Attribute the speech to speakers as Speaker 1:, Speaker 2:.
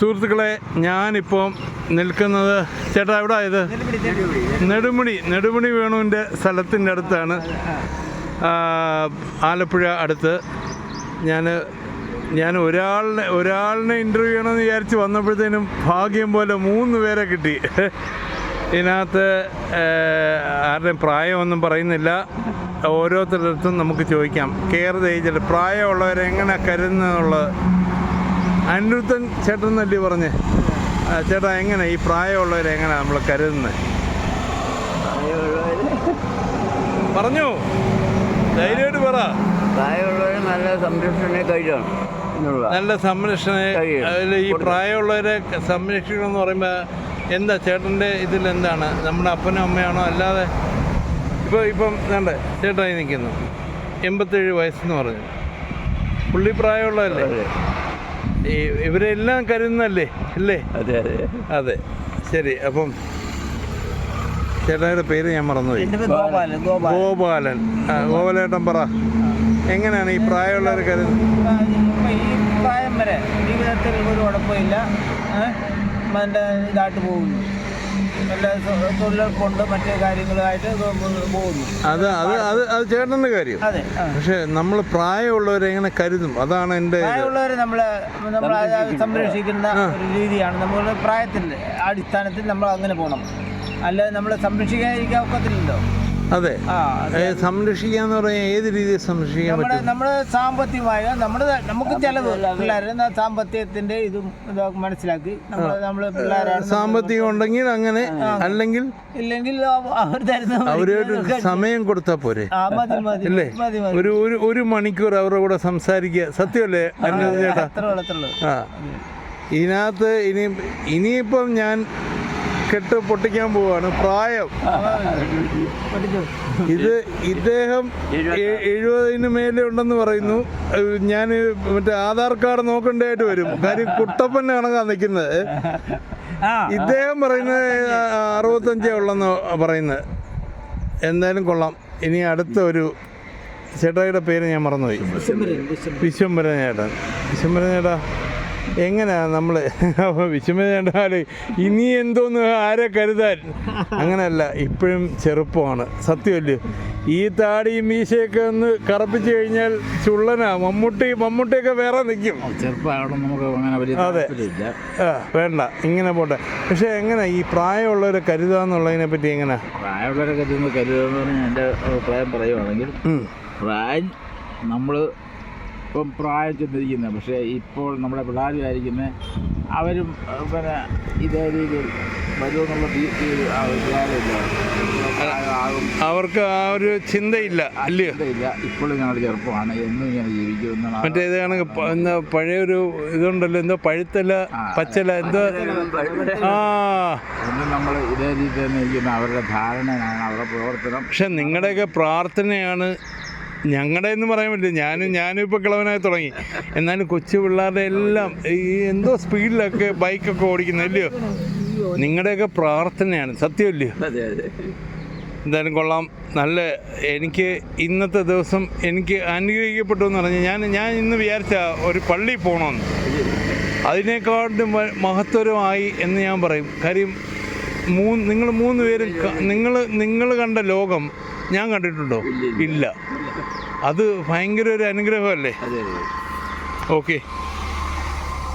Speaker 1: സുഹൃത്തുക്കളെ ഞാനിപ്പോൾ നിൽക്കുന്നത് ചേട്ടാ എവിടെ ഇത്? നെടുമുടി നെടുമുടി വേണുവിന്റെ സ്ഥലത്തിന്റെ അടുത്താണ്. ആലപ്പുഴ അടുത്ത്. ഞാൻ ഞാൻ ഒരാളിനെ ഒരാളിനെ ഇന്റർവ്യൂ ചെയ്യണമെന്ന് വിചാരിച്ച് വന്നപ്പോഴത്തേനും ഭാഗ്യം പോലെ മൂന്ന് പേരെ കിട്ടി. ഇതിനകത്ത് ആരുടെയും പ്രായമൊന്നും പറയുന്നില്ല. ഓരോരുത്തരുടെ അടുത്തും നമുക്ക് ചോദിക്കാം. കെയർ ചെയ്തിട്ട് പ്രായമുള്ളവരെ എങ്ങനെ അനിരുദ്ധൻ ചേട്ടൻ എന്നല്ലേ പറഞ്ഞേ? ചേട്ടാ എങ്ങനെ? ഈ പ്രായമുള്ളവരെ എങ്ങനെ നമ്മൾ കരുതുന്നത് പറഞ്ഞു? ധൈര്യമായിട്ട് പറ.
Speaker 2: പ്രായമുള്ളവരെ നല്ല സംരക്ഷണ കഴിയണം
Speaker 1: നല്ല സംരക്ഷണ. ഈ പ്രായമുള്ളവരെ സംരക്ഷിക്കണം എന്ന് പറയുമ്പോൾ എന്താ ചേട്ടന്റെ ഇതിൽ എന്താണ്? നമ്മുടെ അപ്പനും അമ്മയാണോ? അല്ലാതെ ഇപ്പോൾ ഇപ്പം വേണ്ട ചേട്ടായി നിൽക്കുന്നു. എൺപത്തേഴ് വയസ്സെന്ന് പറഞ്ഞു. പുള്ളി പ്രായമുള്ളതല്ലേ? ഇവരെല്ലാം കരുതുന്നല്ലേ അല്ലേ?
Speaker 2: അതെ അതെ.
Speaker 1: അതെ. ശരി അപ്പം ചേട്ടായുടെ പേര് ഞാൻ മറന്നുപോയി.
Speaker 3: ഗോപാലൻ
Speaker 1: ഗോപാലേട്ടൻ പറ. എങ്ങനെയാണ് ഈ പ്രായമുള്ളവർ കരുതുന്നത്?
Speaker 3: ഈ പ്രായം വരെ ജീവിതത്തിൽ ഒരു കുഴപ്പമില്ല. ഇതായിട്ട് പോകുന്നു. നല്ല തൊ- തൊഴിലുറപ്പുണ്ട് മറ്റു കാര്യങ്ങളുമായിട്ട് ഇത് പോകുന്നു.
Speaker 1: അത് അത് അത് അത് ചേട്ടന്റെ കാര്യം.
Speaker 3: അതെ.
Speaker 1: പക്ഷെ നമ്മൾ പ്രായമുള്ളവരെ എങ്ങനെ കരുതും? അതാണ് എന്റെ
Speaker 3: പ്രായമുള്ളവരെ നമ്മൾ നമ്മൾ സംരക്ഷിക്കുന്ന ഒരു രീതിയാണ്. നമ്മൾ പ്രായത്തിന്റെ അടിസ്ഥാനത്തിൽ നമ്മൾ അങ്ങനെ പോകണം അല്ലാതെ നമ്മൾ സംരക്ഷിക്കാതിരിക്കാൻ ഒക്കത്തില്ലല്ലോ.
Speaker 1: അതെ. സംരക്ഷിക്കുക എന്ന് പറഞ്ഞാൽ ഏത് രീതിയിൽ സംരക്ഷിക്കാൻ
Speaker 3: നമ്മുടെ
Speaker 1: പറ്റും?
Speaker 3: നമ്മുടെ സാമ്പത്തികമായ നമ്മുടെ നമുക്ക് ചിലവ് പിള്ളേരെ സാമ്പത്തികത്തിന്റെ ഇതും മനസ്സിലാക്കി നമ്മൾ നമ്മൾ പിള്ളേരാണ്
Speaker 1: സാമ്പത്തികം ഉണ്ടെങ്കിൽ അങ്ങനെ അല്ലെങ്കിൽ
Speaker 3: ഇല്ലെങ്കിൽ അവ- അവർ തരുന്ന
Speaker 1: അവരൊരു സമയം കൊടുത്താൽ പോരെ. അല്ലേ? ഒരു ഒരു ഒരു മണിക്കൂർ അവരുടെ കൂടെ സംസാരിക്കുക. സത്യമല്ലേ ചേട്ടാ? ഇതിനകത്ത് ഇനി ഇനിയിപ്പം ഞാൻ കെട്ട് പൊട്ടിക്കാൻ പോവാണ്. പ്രായം. ഇത് ഇദ്ദേഹം എഴുപതിന് മേലെ ഉണ്ടെന്ന് പറയുന്നു. ഞാൻ മറ്റേ ആധാർ കാർഡ് നോക്കേണ്ടതായിട്ട് വരും. കാര്യം കുട്ടപ്പൻ കണക്കാ നിൽക്കുന്നത് ഇദ്ദേഹം പറയുന്നത് അറുപത്തഞ്ചേ ഉള്ളെന്ന് പറയുന്നത് എന്തായാലും കൊള്ളാം. ഇനി അടുത്ത ഒരു ചേട്ടായിയുടെ പേര് ഞാൻ മറന്നുപോയി. വിശ്വംബരൻ ചേട്ടൻ. വിശ്വംബരൻ ചേട്ടാ എങ്ങനെയാ നമ്മൾ ചേട്ടാ ഇനി എന്തോന്ന് ആരെ കരുതാൻ? അങ്ങനെയല്ല ഇപ്പോഴും ചെറുപ്പമാണ്. സത്യമല്ലേ? ഈ താടിയും മീശയൊക്കെ ഒന്ന് കറപ്പിച്ച് കഴിഞ്ഞാൽ ചുള്ളനാ. മമ്മൂട്ടി മമ്മൂട്ടിയൊക്കെ വേറെ നിൽക്കും അതെ. ആ വേണ്ട. ഇങ്ങനെ പോട്ടെ. പക്ഷേ എങ്ങനെ? ഈ പ്രായമുള്ളവരെ കരുതാന്നുള്ളതിനെ പറ്റി എങ്ങനെ?
Speaker 2: പ്രായമുള്ളവരെ കരുതുന്ന കരുതാന്ന് പറഞ്ഞാൽ എന്റെ അഭിപ്രായം പറയുവാണെങ്കിൽ പ്രായം നമ്മൾ ഇപ്പം പ്രായം ചെന്നിരിക്കുന്നത് പക്ഷേ ഇപ്പോൾ നമ്മുടെ പിള്ളേർ വിചാരിക്കുന്നത് അവരും പിന്നെ ഇതേ രീതിയിൽ വരുമെന്നുള്ള പ്രായമാകും
Speaker 1: അവർക്ക് ആ ഒരു ചിന്തയില്ല അല്ലയോ?
Speaker 2: ഇല്ല ഇപ്പോഴും ഞങ്ങളുടെ ചെറുപ്പമാണ്. എന്നും ഇങ്ങനെ ജീവിക്കുമെന്നാണ്
Speaker 1: മറ്റേ ഇത് കണക്ക് പഴയ ഒരു പഴയൊരു ഇതുണ്ടല്ലോ എന്തോ പഴുത്തല പച്ചല എന്തോ? ആ
Speaker 2: എന്നും നമ്മൾ ഇതേ രീതിയിൽ തന്നെ ഇരിക്കുന്ന അവരുടെ ധാരണയാണ് അവരുടെ പ്രവർത്തനം.
Speaker 1: പക്ഷെ നിങ്ങളുടെയൊക്കെ പ്രാർത്ഥനയാണ് ഞങ്ങളുടെ എന്ന് പറയാൻ പറ്റില്ല. ഞാനും ഞാനും ഇപ്പോൾ കിളവനായി തുടങ്ങി. എന്നാലും കൊച്ചു പിള്ളേരുടെ എല്ലാം ഈ എന്തോ സ്പീഡിലൊക്കെ ബൈക്കൊക്കെ ഓടിക്കുന്നത് അല്ലയോ നിങ്ങളുടെയൊക്കെ പ്രാർത്ഥനയാണ്. സത്യമല്ലയോ എന്തായാലും കൊള്ളാം. നല്ല എനിക്ക് ഇന്നത്തെ ദിവസം എനിക്ക് അനുഗ്രഹിക്കപ്പെട്ടു എന്ന് പറഞ്ഞാൽ ഞാൻ ഞാൻ ഇന്ന് വിചാരിച്ച ഒരു പള്ളി പോകണമെന്ന് അതിനേക്കാളും മഹത്വരമായി എന്ന് ഞാൻ പറയും. കാര്യം മൂന്ന് നിങ്ങൾ മൂന്ന് പേരും നിങ്ങൾ നിങ്ങൾ കണ്ട ലോകം ഞാൻ കണ്ടിട്ടുണ്ടോ? ഇല്ല. അത് ഭയങ്കര ഒരു അനുഗ്രഹമല്ലേ? ഓക്കെ.